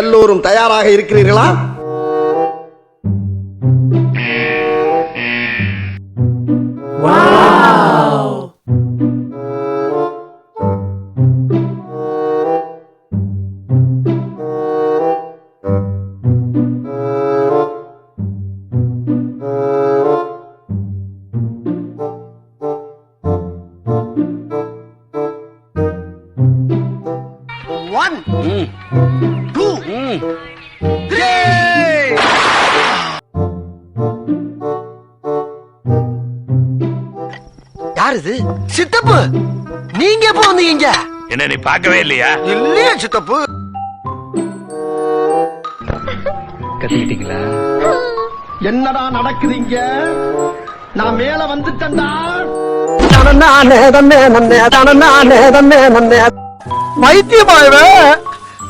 எல்லோரும் தயாராக இருக்கிறீர்களா one, mm. two, யார் இது சித்தப்பு! நீங்க எப்போ வந்தீங்க? என்ன நீ பார்க்கவே இல்லையா? இல்லையா சித்தப்பு. கத்திக்கிட்டீங்களா? என்னடா நடக்குதுங்க நான் மேல வந்துட்டேன்டா. வைத்தியமாயவே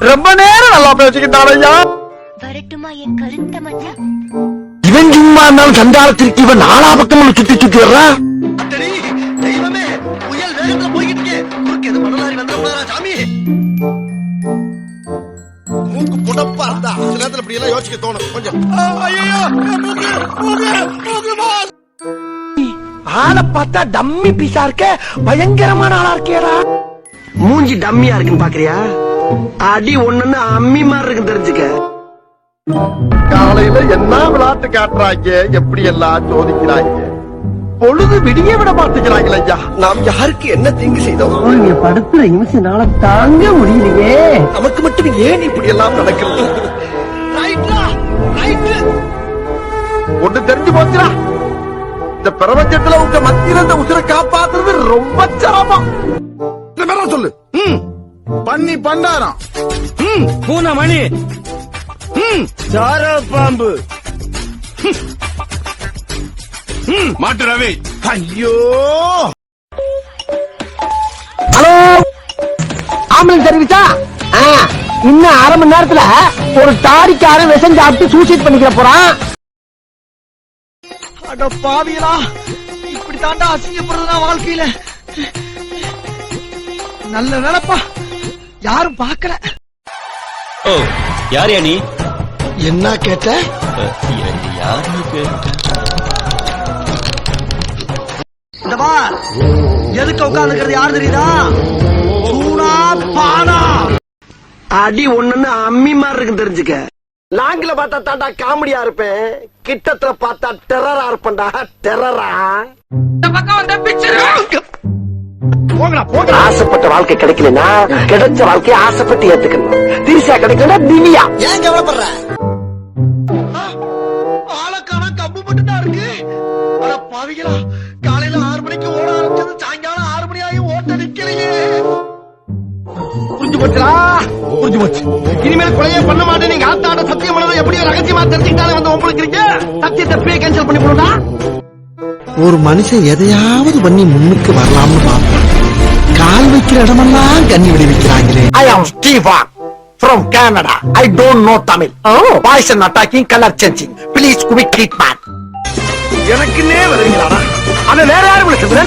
ரொம்ப நேரம் நல்லா பேசிக்கிட்டான் ஐயா. வரட்டுமா என் கருத்த மச்சான் இவன் சும்மா இருந்தாலும் சண்டாளத்திற்கு இவன் நாலா பக்கம் சுத்தி சுத்தி வர்றான் புடப்பா இருந்தா சில நேரத்துல இப்படி எல்லாம் யோசிக்க தோணும். கொஞ்சம். ஐயோ ஆளை பார்த்தா டம்மி பீஸா இருக்க பயங்கரமான ஆளா இருக்கேடா மூஞ்சி டம்மியா இருக்குன்னு பாக்குறியா? அடி ஒண்ணுன்னு அம்மி மாதிரி இருக்கு தெரிஞ்சுக்க. காலையில என்ன விளையாட்டு காட்டுறாங்க? எப்படி எல்லாம் சோதிக்கிறாங்க? பொழுது விடிய விட மாட்டேங்கிறாங்களே ஐயா. நாம் யாருக்கு என்ன தீங்கு செய்தோம்? நீங்க படுத்துற நிமிஷம்னால தாங்க முடியலையே. நமக்கு மட்டும் ஏன் இப்படி எல்லாம் நடக்கிறது. ஒண்ணு தெரிஞ்சு போச்சுடா. இந்த பிரபஞ்சத்துல உங்க மத்தியில இந்த உசுரை காப்பாத்துறது ரொம்ப சிரமம். சொல்லு. ம். பண்ணி பண்டாரம். பூனை மணி சார பாம்பு. மாட்டு ரவி. ஐயோ! ஹலோ? ஆம்புலன்ஸ் சர்வீஸா? ஆ, இன்னும் அரை மணி நேரத்துல ஒரு தாடிக்காரன் விஷம் சாப்பிட்டு சூசைட் பண்ணிக்கிற போறான். அட பாவியலா இப்படி தாண்டா அசிங்கப்படுறதா வாழ்க்கையில. நல்ல வேலைப்பா. யாரும் பார்க்கல. ஓ யார் யா நீ? என்ன கேட்ட? யாருன்னு கேட்ட? பார் எதுக்கு உட்கார்ந்துக்கிறது யார் தெரியுதா? சூனா பானா. அடி ஒண்ணுன்னு அம்மி மாதிரி இருக்கு தெரிஞ்சுக்க. லாங்கில பார்த்தா தாண்டா காமெடியா இருப்பேன். கிட்டத்துல பார்த்தா டெரரா இருப்பேன்டா. டெரரா ஆசைப்பட்ட வாழ்க்கை கிடைக்கலனா கிடைச்ச வாழ்க்கையை ஆசைப்பட்டு ஏத்துக்கணும். திரிசா கிடைக்கலனா திவ்யா ஏன் கவலைப்படுற? ஆளக்கான கம்பு மட்டும் தான் இருக்கு பாவிகளா காலையில ஆறு பண்ண மாட்டேன். நீங்க ஆத்தாட சத்தியம் பண்ணதை எப்படி வந்து உங்களுக்கு இருக்கு சத்தியத்தை கேன்சல் பண்ணி ஒரு மனுஷன் எதையாவது பண்ணி முன்னுக்கு வரலாம்னு பார்ப்போம். கால் வைக்கிற இடமெல்லாம் கண்ணி விடுவிக்கிறாங்களே. I am ஸ்டீவா Canada I I don't Tamil Tamil. Oh. Poison attacking, color changing. Please quit treatment. எனக்குன்னே வருவீங்களாடா? அதை வேற யாரு விழுக்குது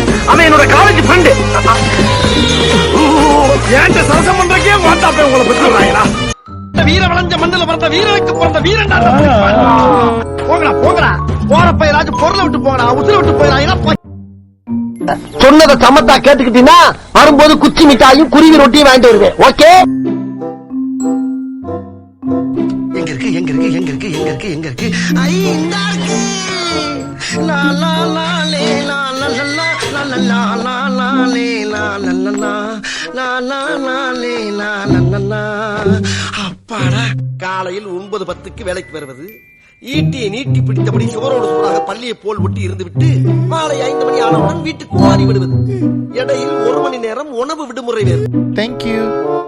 நஞ்ச மண்ணில் பிறந்த வீரனுக்கு பிறந்த வீரன் போங்கடா போங்கடா போற பயிராச்சும் பொருளை விட்டு போங்கடா உசுர விட்டு போயிடா சொன்னத சமத்தா கேட்டுக்கிட்டீங்கன்னா வரும்போது குச்சி மிட்டாயும் குருவி ரொட்டியும் வாங்கிட்டு வருவேன் ஓகே எங்க இருக்கு எங்க இருக்கு எங்க இருக்கு எங்க இருக்கு எங்க இருக்கு ஐ அப்பாடா காலையில் ஒன்பது பத்துக்கு வேலைக்கு வருவது. ஈட்டியை நீட்டி பிடித்தபடி சுவரோடு சுவராக பள்ளியை போல் ஒட்டி இருந்துவிட்டு மாலை ஐந்து மணி ஆனவுடன் வீட்டுக்கு மாறி விடுவது. இடையில் ஒரு மணி நேரம் உணவு விடுமுறை வேறு. Thank you.